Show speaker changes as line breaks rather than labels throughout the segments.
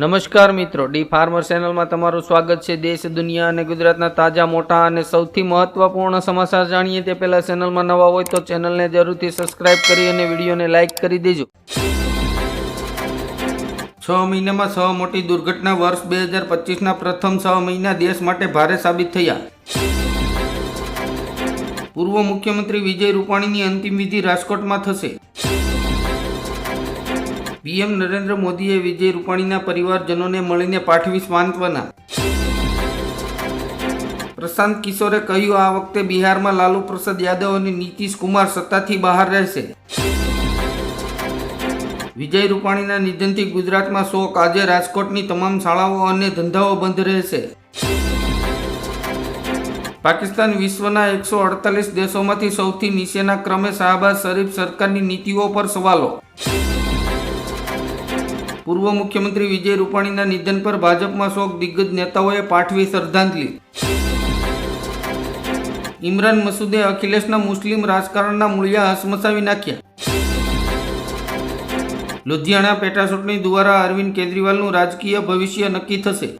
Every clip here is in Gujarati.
નમસ્કાર મિત્રો, ડી ફાર્મર ચેનલમાં તમારું સ્વાગત છે. દેશ, દુનિયા અને ગુજરાતના તાજા, મોટા અને સૌથી મહત્વપૂર્ણ સમાચાર જાણીએ તે પહેલા ચેનલમાં નવા હોય તો ચેનલને જરૂરથી સબસ્ક્રાઇબ કરી અને વિડીયોને લાઇક કરી દેજો. છ મહિનામાં છ મોટી દુર્ઘટના વર્ષ બે હજાર પચીસના પ્રથમ છ મહિના દેશ માટે ભારે સાબિત થયા. પૂર્વ મુખ્યમંત્રી વિજય રૂપાણીની અંતિમ વિધિ રાજકોટમાં થશે. પીએમ નરેન્દ્ર મોદીએ વિજય રૂપાણીના પરિવારજનોને મળીને પાઠવી સાંત્વના પ્રશાંત કિશોરે કહ્યું, આ વખતે બિહારમાં લાલુ પ્રસાદ યાદવ અને નીતિશ કુમાર સત્તાથી બહાર રહેશે. વિજય રૂપાણીના નિધનથી ગુજરાતમાં શોક. આજે રાજકોટની તમામ શાળાઓ અને ધંધાઓ બંધ રહેશે. પાકિસ્તાન વિશ્વના એકસો અડતાલીસ દેશોમાંથી સૌથી નીચેના ક્રમે શાહબાઝ શરીફ સરકારની નીતિઓ પર સવાલો. પૂર્વ મુખ્યમંત્રી વિજય રૂપાણીના નિધન પર ભાજપમાં શોક દિગ્ગજ નેતાઓએ પાઠવી શ્રદ્ધાંજલિ. ઇમરાન મસૂદે અખિલેશના મુસ્લિમ રાજકારણના મૂળિયા હસમસાવી નાખ્યા. લુધિયાણા પેટા ચૂંટણી દ્વારા અરવિંદ કેજરીવાલનું રાજકીય ભવિષ્ય નક્કી થશે.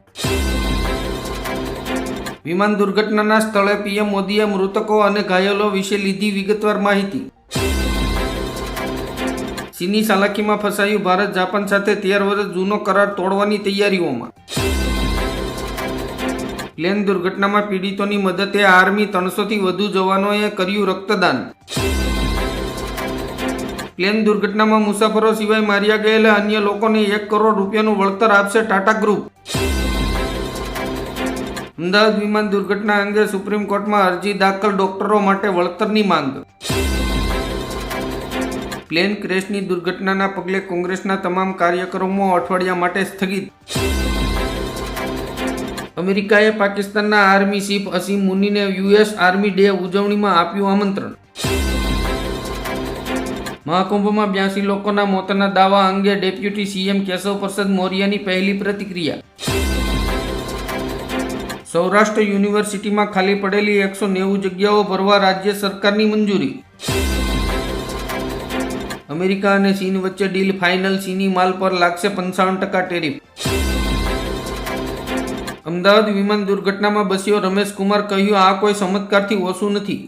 વિમાન દુર્ઘટનાના સ્થળે પીએમ મોદીએ મૃતકો અને ઘાયલો વિશે લીધી વિગતવાર માહિતી. ચીની ચાલાકીમાં ફસાયું ભારત જાપાન સાથે તેર વર્ષ જૂનો કરાર તોડવાની તૈયારીઓમાં. પ્લેન દુર્ઘટનામાં પીડિતોની મદદે આર્મી ત્રણસોથી વધુ જવાનોએ કર્યું રક્તદાન. પ્લેન દુર્ઘટનામાં મુસાફરો સિવાય માર્યા ગયેલા અન્ય લોકોને એક કરોડ રૂપિયાનું વળતર આપશે ટાટા ગ્રુપ. અમદાવાદ વિમાન દુર્ઘટના અંગે સુપ્રીમ કોર્ટમાં અરજી દાખલ ડોક્ટરો માટે વળતરની માંગ. પ્લેન ક્રેશની દુર્ઘટનાના પગલે કોંગ્રેસના તમામ કાર્યક્રમો અઠવાડિયા માટે સ્થગિત. અમેરિકાએ પાકિસ્તાનના આર્મી ચીફ અસીમ મુનીને યુએસ આર્મી ડે ઉજવણીમાં આપ્યું આમંત્રણ. મહાકુંભમાં બ્યાસી લોકોના મોતના દાવા અંગે ડેપ્યુટી સીએમ કેશવ પ્રસાદ મૌર્યની પહેલી પ્રતિક્રિયા. સૌરાષ્ટ્ર યુનિવર્સિટીમાં ખાલી પડેલી એકસો નેવું જગ્યાઓ ભરવા રાજ્ય સરકારની મંજૂરી. અમેરિકા અને ચીન વચ્ચે ડીલ ફાઇનલ ચીની માલ પર લાગશે પંચાવન ટકા ટેરિફ. અમદાવાદ વિમાન દુર્ઘટનામાં બસ્યો રમેશ કુમાર કહ્યું, આ કોઈ ચમત્કારથી ઓછું નથી.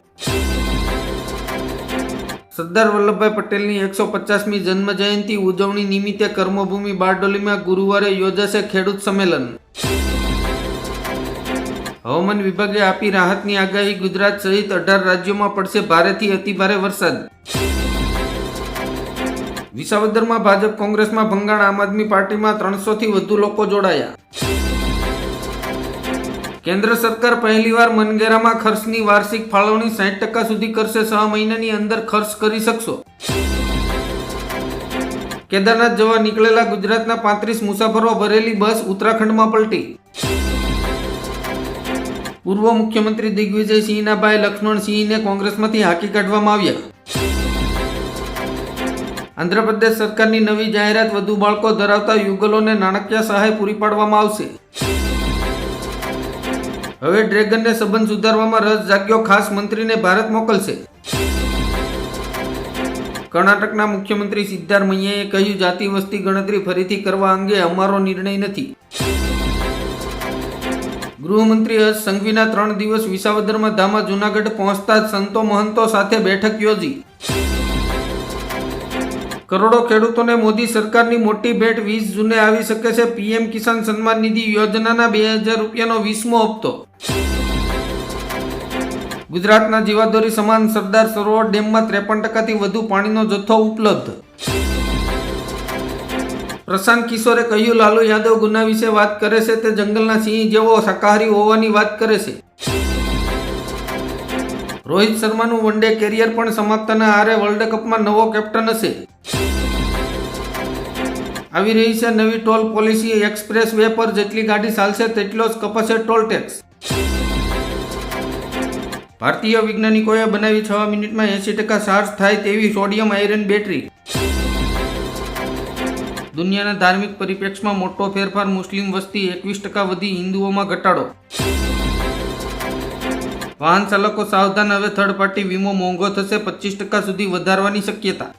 સરદાર વલ્લભભાઈ પટેલની એકસો પચાસમી જન્મ જયંતિ ઉજવણી નિમિત્તે કર્મભૂમિ બારડોલીમાં ગુરુવારે યોજાશે ખેડૂત સંમેલન. હવામાન વિભાગે આપી રાહતની આગાહી, ગુજરાત સહિત અઢાર રાજ્યોમાં પડશે ભારેથી અતિભારે વરસાદ. વિસાવદરમાં ભાજપ કોંગ્રેસમાં ભંગાણ, આમ આદમી પાર્ટીમાં ત્રણસોથી વધુ લોકો જોડાયા. કેન્દ્ર સરકાર પહેલીવાર મનગેરામાં ખર્ચની વાર્ષિક ફાળવણી સાઠ ટકા સુધી કરશે, છ મહિનાની અંદર ખર્ચ કરી શકશો. કેદારનાથ જવા નીકળેલા ગુજરાતના પાંત્રીસ મુસાફરો ભરેલી બસ ઉત્તરાખંડમાં પલટી. પૂર્વ મુખ્યમંત્રી દિગ્વિજય સિંહના ભાઈ લક્ષ્મણ સિંહને કોંગ્રેસમાંથી હાકી કાઢવામાં આવ્યા. આંધ્રપ્રદેશ સરકારની નવી જાહેરાત વધુ બાળકો ધરાવતા યુગલોને નાણાકીય સહાય પૂરી પાડવામાં આવશે. હવે ડ્રેગનને સંબંધ સુધારવામાં રસ જાગ્યો ખાસ મંત્રીને ભારત મોકલશે. કર્ણાટકના મુખ્યમંત્રી સિદ્ધારમૈયાએ કહ્યું, જાતિ વસ્તી ગણતરી ફરીથી કરવા અંગે અમારો નિર્ણય નથી. ગૃહમંત્રી હર્ષ સંઘવીના ત્રણ દિવસ વિસાવદરમાં ધામા જૂનાગઢ પહોંચતા જ સંતો મહંતો સાથે બેઠક યોજી. કરોડો ખેડૂતોને મોદી સરકારની મોટી ભેટ વીસ જૂને આવી શકે છે. પીએમ કિસાન સન્માન નિધિ યોજનાના બે હજાર રૂપિયાનો વીસમો હપ્તો. ગુજરાતના જીવાદોરી સમાન સરદાર સરોવર ડેમમાં ત્રેપન ટકાથી વધુ પાણીનો જથ્થો ઉપલબ્ધ. પ્રશાંત કિશોરે કહ્યું, લાલુ યાદવ ગુના વિશે વાત કરે છે. તે જંગલના સિંહ જેવો શાકાહારી હોવાની વાત કરે છે. રોહિત શર્માનું વનડે કેરિયર પણ સમાપ્તના આરે વર્લ્ડ કપમાં નવો કેપ્ટન હશે. આવી રહી છે નવી ટોલ પોલિસી એક્સપ્રેસ વે પર જેટલી ગાડી ચાલશે તેટલો જ કપાશે ટોલ ટેક્સ. ભારતીય વૈજ્ઞાનિકોએ બનાવી છ મિનિટમાં એંસી ટકા ચાર્જ થાય તેવી સોડિયમ આયરન બેટરી. દુનિયાના ધાર્મિક પરિપ્રેક્ષમાં મોટો ફેરફાર, મુસ્લિમ વસ્તી એકવીસ ટકા વધી, હિન્દુઓમાં ઘટાડો. વાહન ચાલકો સાવધાન, હવે થર્ડ પાર્ટી વીમો મોંઘો થશે, પચીસ ટકા સુધી વધારવાની શક્યતા.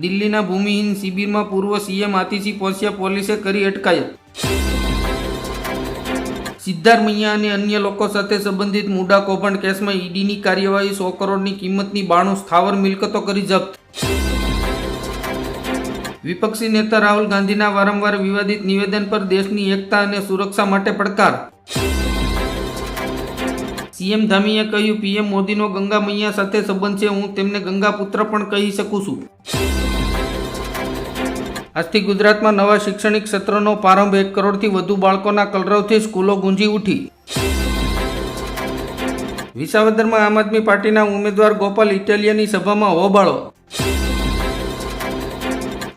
દિલ્હીના ભૂમિહીન શિબિરમાં પૂર્વ સીએમ આતિશી પહોંચ્યા પોલીસે કરી અટકાયત. સિદ્ધારમૈયા અને અન્ય લોકો સાથે સંબંધિત મુડા કૌભાંડ કેસમાં ઈડીની કાર્યવાહી સો કરોડની કિંમતની બાણું સ્થાવર મિલકતો કરી જપ્ત. વિપક્ષી નેતા રાહુલ ગાંધીના વારંવાર વિવાદિત નિવેદન પર દેશની એકતા અને સુરક્ષા માટે પડકાર. સીએમ ધામીએ કહ્યું, પીએમ મોદીનો ગંગા મૈયા સાથે સંબંધ છે. હું તેમને ગંગા પુત્ર પણ કહી શકું છું. આજથી ગુજરાતમાં નવા શૈક્ષણિક સત્રનો પ્રારંભ એક કરોડથી વધુ બાળકોના કલરવથી સ્કૂલો ગુંજી ઉઠી. વિસાવદરમાં આમ આદમી પાર્ટીના ઉમેદવાર ગોપાલ ઇટાલિયાની સભામાં હોબાળો.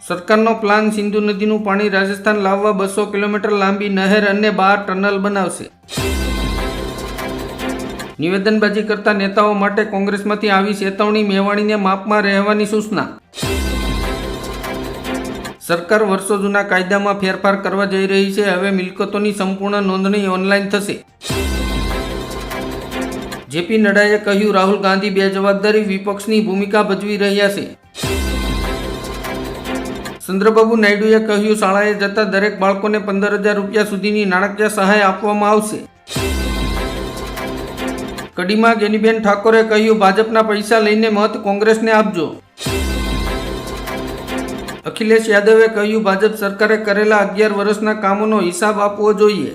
સરકારનો પ્લાન સિંધુ નદીનું પાણી રાજસ્થાન લાવવા બસો કિલોમીટર લાંબી નહેર અને બાર ટનલ બનાવશે. નિવેદનબાજી કરતા નેતાઓ માટે કોંગ્રેસમાંથી આવી ચેતવણી મેવાણીને માપમાં રહેવાની સૂચના. સરકાર વર્ષો જૂના કાયદામાં ફેરફાર કરવા જઈ રહી છે, હવે મિલકતોની સંપૂર્ણ નોંધણી ઓનલાઈન થશે. જેપી નડ્ડાએ કહ્યું, રાહુલ ગાંધી બે જવાબદારી વિપક્ષની ભૂમિકા ભજવી રહ્યા છે. ચંદ્રબાબુ નાયડુએ કહ્યું, શાળાએ જતા દરેક બાળકોને પંદર હજાર રૂપિયા સુધીની નાણાકીય સહાય આપવામાં આવશે. કડીમાં ગેનીબેન ઠાકોરે કહ્યું, ભાજપના પૈસા લઈને મત કોંગ્રેસને આપજો. અખિલેશ યાદવે કહ્યું, ભાજપ સરકારે કરેલા અગિયાર વર્ષના કામોનો હિસાબ આપવો જોઈએ.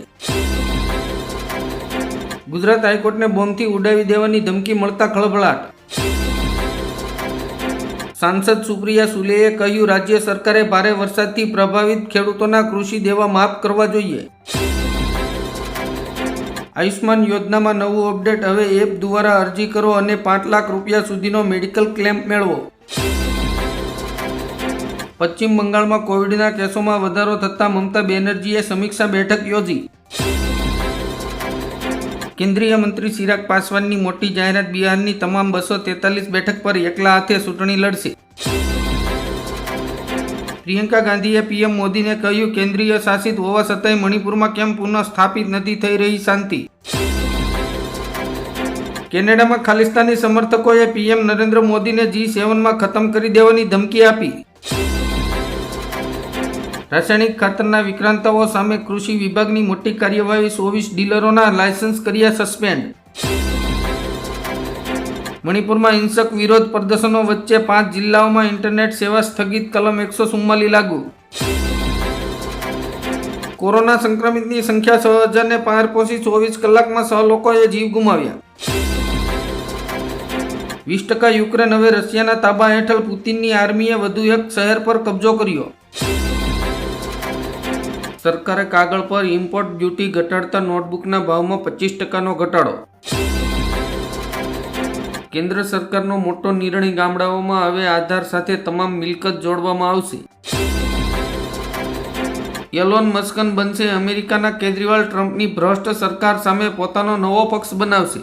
ગુજરાત હાઈકોર્ટને બોમ્બથી ઉડાવી દેવાની ધમકી મળતા ખળભળાટ. સાંસદ સુપ્રિયા સુલેએ કહ્યું, રાજ્ય સરકારે ભારે વરસાદથી પ્રભાવિત ખેડૂતોના કૃષિ દેવા માફ કરવા જોઈએ. આયુષ્માન યોજનામાં નવું અપડેટ, હવે એપ દ્વારા અરજી કરો અને પાંચ લાખ રૂપિયા સુધીનો મેડિકલ ક્લેમ મેળવો. પશ્ચિમ બંગાળમાં કોવિડના કેસોમાં વધારો થતાં મમતા બેનર્જીએ સમીક્ષા બેઠક યોજી. કેન્દ્રીય મંત્રી ચિરાગ પાસવાનની મોટી જાહેરાત બિહારની તમામ બસો તેતાલીસ બેઠક પર એકલા હાથે ચૂંટણી લડશે. પ્રિયંકા ગાંધીએ પીએમ મોદીને કહ્યું, કેન્દ્રીય શાસિત હોવા છતાંય મણિપુરમાં કેમ પુનઃ સ્થાપિત નથી થઈ રહી શાંતિ? કેનેડામાં ખાલિસ્તાની સમર્થકોએ પીએમ નરેન્દ્ર મોદીને જી સેવનમાં ખતમ કરી દેવાની ધમકી આપી. રાસાયણિક ખાતરના વિક્રાંતાઓ સામે કૃષિ વિભાગની મોટી કાર્યવાહી, ચોવીસ ડીલરોના લાયસન્સ કર્યા સસ્પેન્ડ. મણિપુરમાં હિંસક વિરોધ પ્રદર્શનો વચ્ચે પાંચ જિલ્લાઓમાં ઇન્ટરનેટ સેવા સ્થગિત કલમ એકસો ચુમ્માલી લાગુ. કોરોના સંક્રમિતની સંખ્યા છ હજારને પાર પહોંચી ચોવીસ કલાકમાં છ લોકોએ જીવ ગુમાવ્યા. વીસ ટકા યુક્રેન હવે રશિયાના તાબા હેઠળ પુતિનની આર્મીએ વધુ એક શહેર પર કબજો કર્યો. સરકારે કાગળ પર ઇમ્પોર્ટ ડ્યુટી ઘટાડતા નોટબુકના ભાવમાં પચીસ ટકાનો ઘટાડો. કેન્દ્ર સરકારનો મોટો નિર્ણય ગામડાઓમાં હવે આધાર સાથે તમામ મિલકત જોડવામાં આવશે. એલોન મસ્કન બનશે અમેરિકાના કેજરીવાલ ટ્રમ્પની ભ્રષ્ટ સરકાર સામે પોતાનો નવો પક્ષ બનાવશે.